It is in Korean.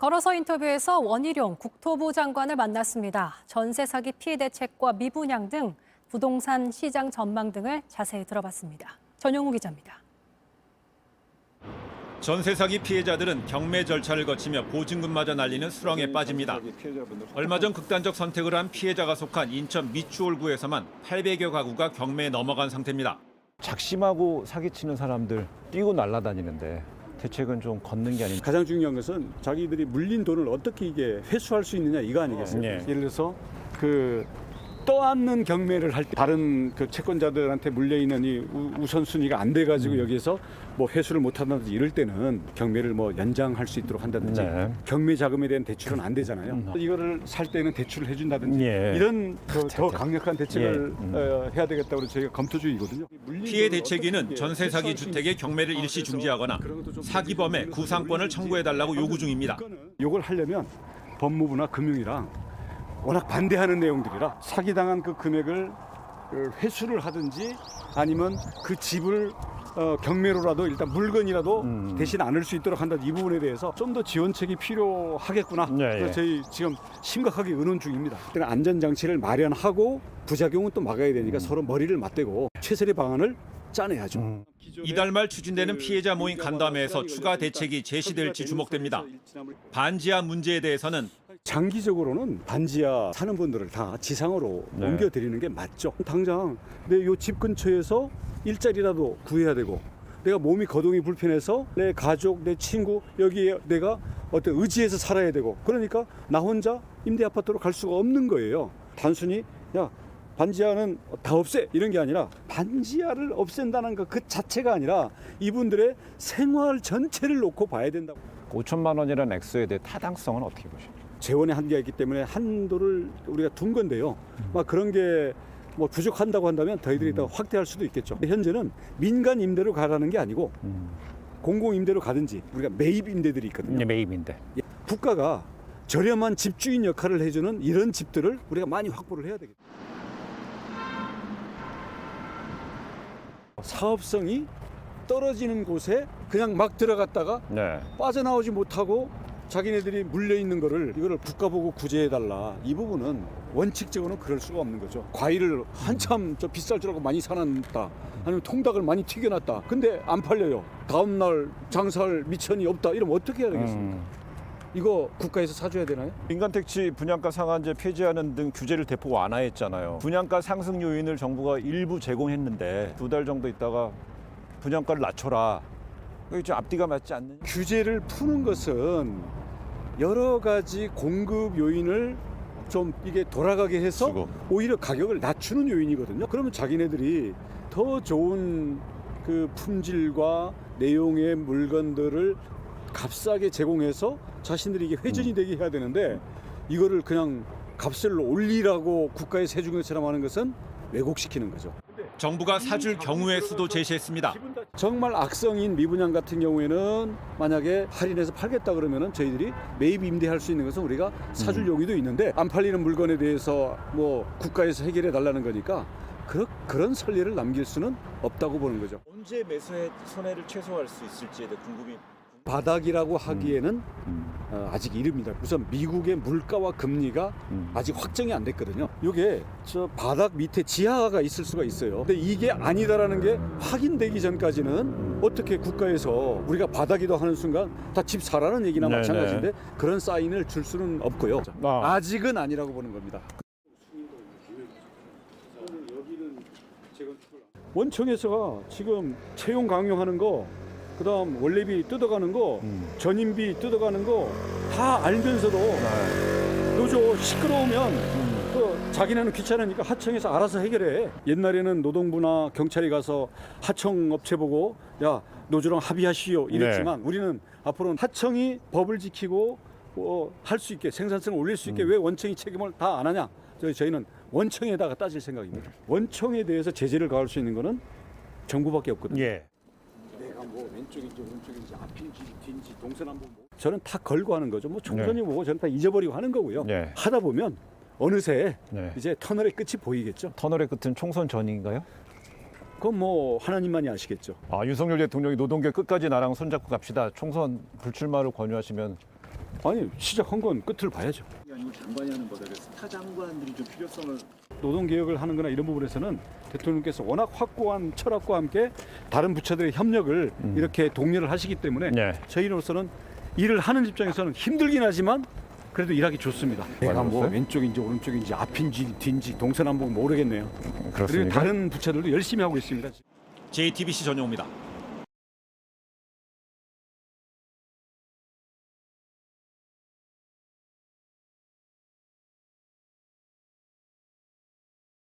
걸어서 인터뷰에서 원희룡 국토부 장관을 만났습니다. 전세 사기 피해 대책과 미분양 등 부동산 시장 전망 등을 자세히 들어봤습니다. 전용우 기자입니다. 전세 사기 피해자들은 경매 절차를 거치며 보증금마저 날리는 수렁에 빠집니다. 얼마 전 극단적 선택을 한 피해자가 속한 인천 미추홀구에서만 800여 가구가 경매에 넘어간 상태입니다. 작심하고 사기치는 사람들 뛰고 날아다니는데 대책은 좀 걷는 게 아닌가. 가장 중요한 것은 자기들이 물린 돈을 어떻게 이게 회수할 수 있느냐 이거 아니겠어요? 예. 예를 들어서 그 떠안는 경매를 할 때 다른 그 채권자들한테 물려 있는 이 우- 우선순위가 안 돼 가지고 음. 여기에서 뭐 회수를 못 한다든지 이럴 때는 경매를 뭐 연장할 수 있도록 한다든지 네. 음. 경매 자금에 대한 대출은 안 되잖아요. 이거를 살 때는 대출을 해 준다든지 예. 이런 그더 강력한 대책을 예. 음. 어, 해야 되겠다고 저희가 검토 중이거든요. 피해 대책위는 전세 사기 주택의 경매를 일시 중지하거나 사기범의 구상권을 청구해달라고 요구 중입니다. 이걸 하려면 법무부나 금융이랑 워낙 반대하는 내용들이라 사기당한 그 금액을 그 회수를 하든지 아니면 그 집을 어, 경매로라도 일단 물건이라도 음. 대신 안을 수 있도록 한다 이 부분에 대해서 좀 더 지원책이 필요하겠구나. 예, 예. 그래서 저희 지금 심각하게 의논 중입니다. 그때는 안전장치를 마련하고 부작용은 또 막아야 되니까 서로 머리를 맞대고 최선의 방안을 짜내야죠. 음. 이달 말 추진되는 피해자 모임 간담회에서 추가 대책이 제시될지 주목됩니다. 반지하 문제에 대해서는 장기적으로는 반지하 사는 분들을 다 지상으로 네. 옮겨드리는 게 맞죠. 당장 내 요 집 근처에서 일자리라도 구해야 되고 내가 몸이 거동이 불편해서 내 가족, 내 친구 여기에 내가 어떤 의지해서 살아야 되고 그러니까 나 혼자 임대 아파트로 갈 수가 없는 거예요. 단순히 야 반지하는 다 없애 이런 게 아니라 반지하를 없앤다는 것 그 자체가 아니라 이분들의 생활 전체를 놓고 봐야 된다고. 5천만 원이라는 액수에 대해 타당성은 어떻게 보십니까? 재원의 한계가 있기 때문에 한도를 우리가 둔 건데요. 막 그런 게 뭐 부족한다고 한다면 저희들이 더 확대할 수도 있겠죠. 현재는 민간 임대로 가라는 게 아니고 음. 공공 임대로 가든지 우리가 매입 임대들이 있거든요. 이제 매입인데. 예, 국가가 저렴한 집주인 역할을 해주는 이런 집들을 우리가 많이 확보를 해야 되겠죠. 사업성이 떨어지는 곳에 그냥 막 들어갔다가 네. 빠져나오지 못하고 자기네들이 물려 있는 거를 이거를 국가 보고 구제해 달라. 이 부분은 원칙적으로는 그럴 수가 없는 거죠. 과일을 한참 저 비쌀 줄 알고 많이 사놨다. 아니면 통닭을 많이 튀겨놨다. 근데 안 팔려요. 다음날 장사할 미천이 없다. 이러면 어떻게 해야 되겠습니까? 음. 이거 국가에서 사줘야 되나요? 민간 택지 분양가 상한제 폐지하는 등 규제를 대폭 완화했잖아요. 분양가 상승 요인을 정부가 일부 제공했는데 두 달 정도 있다가 분양가를 낮춰라. 이게 좀 앞뒤가 맞지 않는. 규제를 푸는 것은 여러 가지 공급 요인을 좀 이게 돌아가게 해서 주고. 오히려 가격을 낮추는 요인이거든요. 그러면 자기네들이 더 좋은 그 품질과 내용의 물건들을 값싸게 제공해서 자신들이 이게 회전이 되게 해야 되는데 이거를 그냥 값을 올리라고 해준 것처럼 하는 것은 왜곡시키는 거죠. 정부가 사줄 경우의 수도 제시했습니다. 정말 악성인 미분양 같은 경우에는 만약에 할인해서 팔겠다 그러면은 저희들이 매입 임대할 수 있는 것은 우리가 사줄 용의도 있는데 안 팔리는 물건에 대해서 뭐 국가에서 해결해 달라는 거니까 그런 그런 선례를 남길 수는 없다고 보는 거죠. 언제 매수의 손해를 최소화할 수 있을지에 대해 궁금이. 바닥이라고 하기에는 음. 어, 아직 이릅니다. 우선 미국의 물가와 금리가 음. 아직 확정이 안 됐거든요. 이게 저 바닥 밑에 지하가 있을 수가 있어요. 근데 이게 아니다라는 게 확인되기 전까지는 어떻게 국가에서 우리가 바닥이다 하는 순간 다 집 사라는 얘기나 네네. 마찬가지인데 그런 사인을 줄 수는 없고요. 아. 아직은 아니라고 보는 겁니다. 원청에서가 지금 채용 강요하는 거, 그다음 원래비 뜯어가는 거, 음. 전임비 뜯어가는 거 다 알면서도 노조 시끄러우면 그 자기네는 귀찮으니까 하청에서 알아서 해결해. 옛날에는 노동부나 경찰이 가서 하청 업체 보고 야 노조랑 합의하시오 이랬지만 우리는 앞으로는 하청이 법을 지키고 어, 할수 있게 생산성을 올릴 수 있게 왜 원청이 책임을 다 안 하냐? 저희 저희는 원청에다가 따질 생각입니다. 원청에 대해서 제재를 가할 수 있는 거는 정부밖에 없거든요. 예. 뭐 왼쪽인지 오른쪽인지 앞인지 뒤인지 동서남북 뭐 저는 다 걸고 하는 거죠. 뭐 총선이 뭐고 저는 다 잊어버리고 하는 거고요. 네. 하다 보면 어느새 네. 이제 터널의 끝이 보이겠죠. 터널의 끝은 총선 전인가요? 그건 뭐 하나님만이 아시겠죠. 아, 윤석열 대통령이 노동계 끝까지 나랑 손잡고 갑시다. 총선 불출마를 권유하시면 아니 시작한 건 끝을 봐야죠. 아니고 장관이 하는 거다. 그래서 타 장관들이 좀 필요성을 노동 개혁을 하는 거나 이런 부분에서는 대통령께서 워낙 확고한 철학과 함께 다른 부처들의 협력을 이렇게 독려를 하시기 때문에 네. 저희로서는 일을 하는 입장에서는 힘들긴 하지만 그래도 일하기 좋습니다. 내가 뭐 맞았어요? 왼쪽인지 오른쪽인지 앞인지 뒤인지 동서남북 모르겠네요. 그리고 그렇습니까? 다른 부처들도 열심히 하고 있습니다. JTBC 전용입니다.